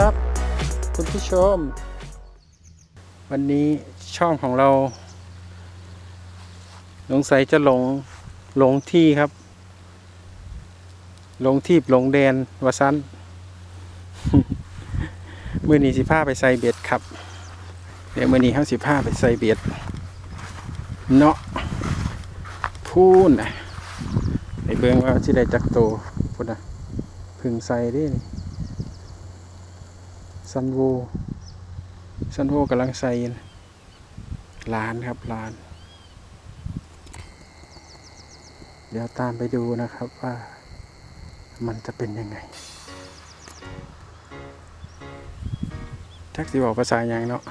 ครับ คุณผู้ชม วันนี้ช่องของเราสงสัยจะหลงหลงที่ครับ หลงที่หลงแดนวาซันมือนี้สิผ้าไปใส่เบ็ดครับ เดี๋ยวมือนี้เขาสิผ้าไปใส่เบ็ดเนาะพูนไปเบิงว่าที่ได้จักโตพูดนะพึ่งใส่เดิ ซันโวซันโวกำลังใส่ล้านครับล้าน เดี๋ยวตามไปดูนะครับว่ามันจะเป็นยังไงแท็กซี่บอกภาษาอย่างเนาะ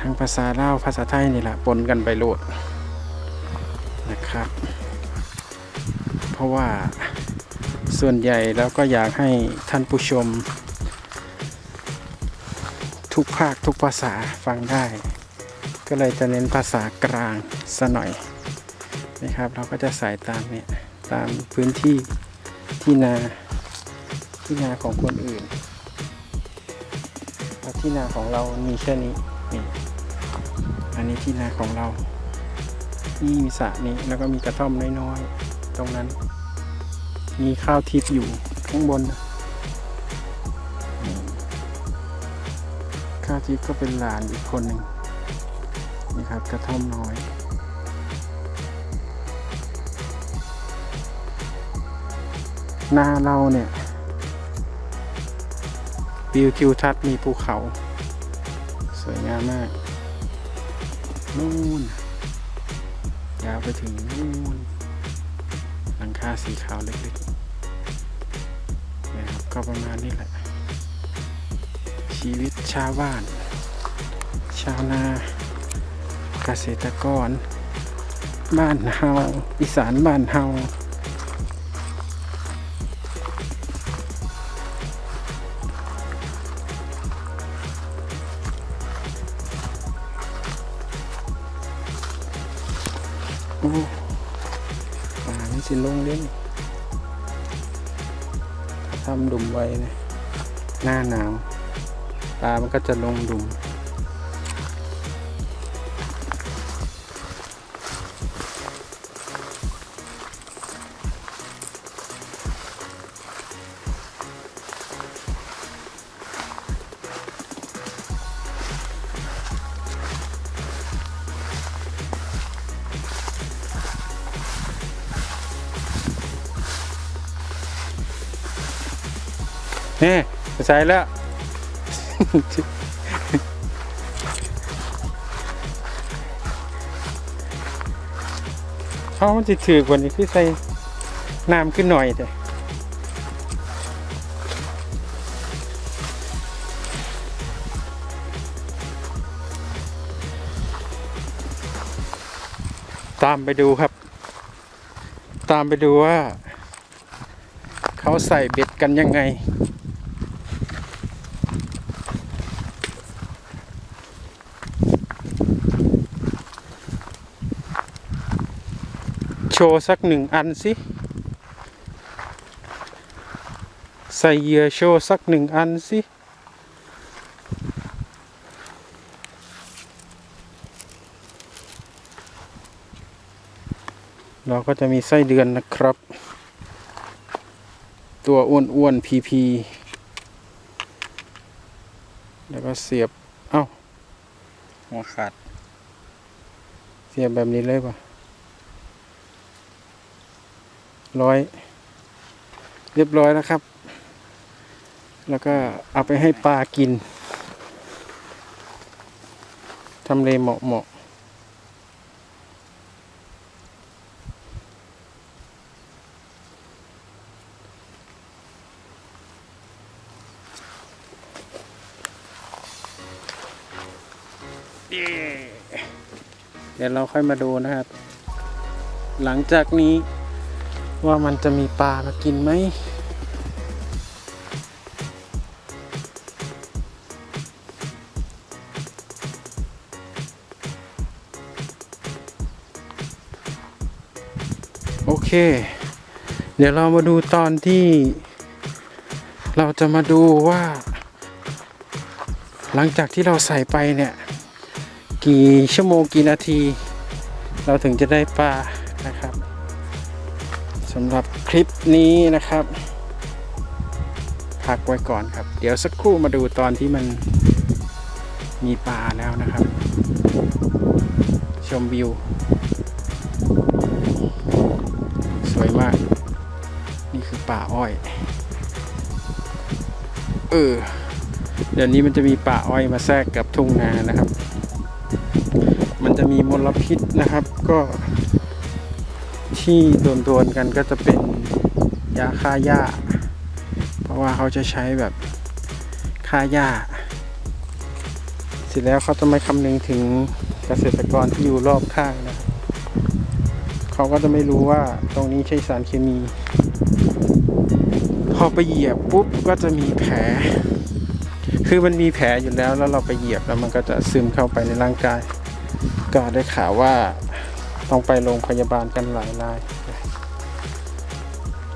ทั้งภาษาลาวภาษาไทยนี่แหละปนกันไปโหลดนะครับ เพราะว่าส่วนใหญ่แล้วก็อยากให้ท่านผู้ชม ทุกภาคทุกภาษาฟังได้ ก็เลยจะเน้นภาษากลางซะหน่อยนะครับ เราก็จะใส่ตามเนี่ยตามพื้นที่ที่นาที่นาของคนอื่นที่นาของเรามีแค่นี้นี่อันนี้ที่นาของเรานี่มีสระนี้แล้วก็มีกระท่อมน้อยๆตรงนั้น มีข้าวทิพย์อยู่ข้างบนนะ ข้าทิพย์ก็เป็นหลานอีกคนหนึ่งนี่ครับกระท่อมน้อยนาเราเนี่ยวิวทิวทัศน์มีภูเขา สวยงามมากนู่นยาวไปถึงนู่นหลังคาสีขาวเล็กๆนะครับก็ประมาณนี้แหละ ชีวิต ชาวบ้าน ชาวนาเกษตรกร บ้านเฮาอีสานบ้านเฮาโอ้ป่านี่สิลงเล่นทำดุมไว้นะหน้าหนาว ปลา มันก็จะลงดุมนี่ใส่แล้ว เขามันจะถือกว่านี้คือใส่น้ำขึ้นหน่อยแต่ตามไปดูครับ ตามไปดูว่า เขาใส่เบ็ดกันยังไง ชว์สักหนึ่งอันสิใส่เหยื่อโชว์สักหนึ่งอันสิเราก็จะมีไส้เดือนนะครับ ตัวอ้วนๆพีพีแล้วก็เสียบ เอ้าหัวขาด เสียบแบบนี้เลยป่ะ ร้อย เรียบร้อยแล้วครับ แล้วก็เอาไปให้ปลากินทำเลเหมาะเหมาะเดี๋ยวเราค่อยมาดูนะครับ หลังจากนี้ ว่ามันจะมีปลามากินไหมโอเค เดี๋ยวเรามาดูตอนที่ เราจะมาดูว่า หลังจากที่เราใส่ไปเนี่ย กี่ชั่วโมงกี่นาที เราถึงจะได้ปลานะครับ สำหรับคลิปนี้นะครับ พักไว้ก่อนครับ เดี๋ยวสักครู่มาดูตอนที่มันมีปลาแล้วนะครับ ชมวิว สวยมาก นี่คือป่าอ้อย เออ เดี๋ยวนี้มันจะมีป่าอ้อยมาแทรกกับทุ่งนานะครับ มันจะมีมลพิษนะครับก็ ที่โดนๆกันก็จะเป็นยาฆ่าหญ้า เพราะว่าเขาจะใช้แบบฆ่าหญ้า เสร็จแล้วเขาจะไม่คำนึงถึงเกษตรกรที่อยู่รอบข้างนะเขาก็จะไม่รู้ว่าตรงนี้ใช่สารเคมี พอไปเหยียบปุ๊บก็จะมีแผล คือมันมีแผลอยู่แล้วแล้วเราไปเหยียบแล้วมันก็จะซึมเข้าไปในร่างกาย ก็ได้ข่าวว่า ต้องไปโรงพยาบาลกันหลายราย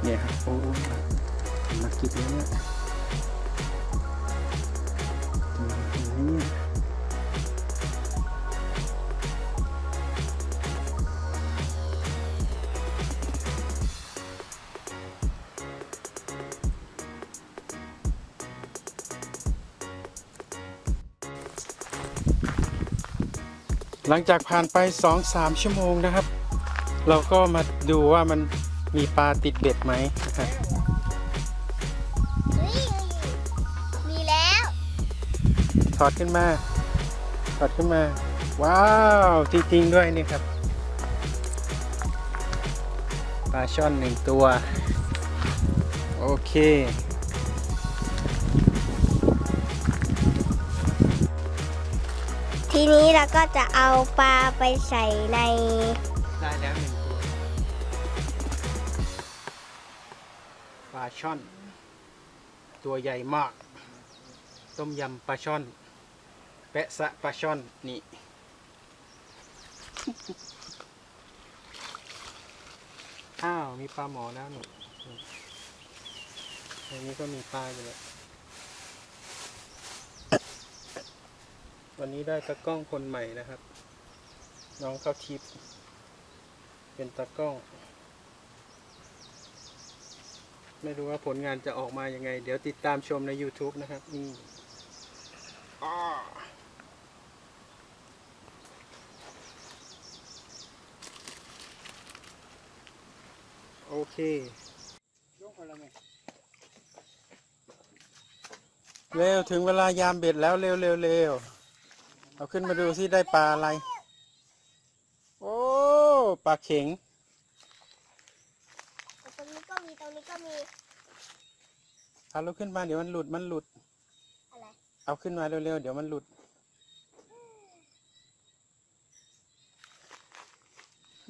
เนี่ยครับโอ้มากินแล้วเนี่ย หลังจากผ่านไป 2-3 ชั่วโมงนะครับ เราก็มาดูว่ามันมีปลาติดเบ็ดไหมนะครับเฮ้ยมีแล้วถอดขึ้นมาถอดขึ้นมา ว้าวจริงๆด้วยนี่ครับปลาช่อนหนึ่งตัว โอเค นี้เราก็จะเอาปลาไปใส่ใน ได้แล้วหนึ่งตัวปลาช่อน ตัวใหญ่มาก ต้มยำปลาช่อน แปะสะปลาช่อนนี่ อ้าว มีปลาหมอแล้วนี่ในนี้ก็มีปลาอยู่แล้ว วันนี้ได้ตากล้องคนใหม่นะครับ น้องเข้าทิพย์เป็นตากล้อง ไม่รู้ว่าผลงานจะออกมายังไง เดี๋ยวติดตามชมใน YouTube นะครับนี่อ้อโอเคเร็ว ถึงเวลายามเบ็ดแล้ว เร็วเร็วเร็ว เอาขึ้นมาดูสิได้ปลาอะไร โอ้ ปลาเข็ง ตรงนี้ก็มีตรงนี้ก็มีเอาลุกขึ้นมาเดี๋ยวมันหลุดมันหลุด อะไร เอาขึ้นมาเร็วๆเดี๋ยวมันหลุด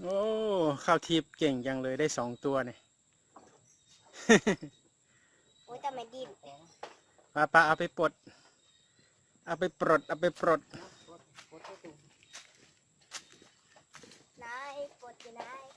โอ้ข้าวทิพย์เก่งจังเลยได้สองตัวเนี่ย โอ้ยแต่ไม่ดิ้นปลาปลาเอาไปปลด เอาไปปลดเอาไปปลด Photo to. Nai, photo nai.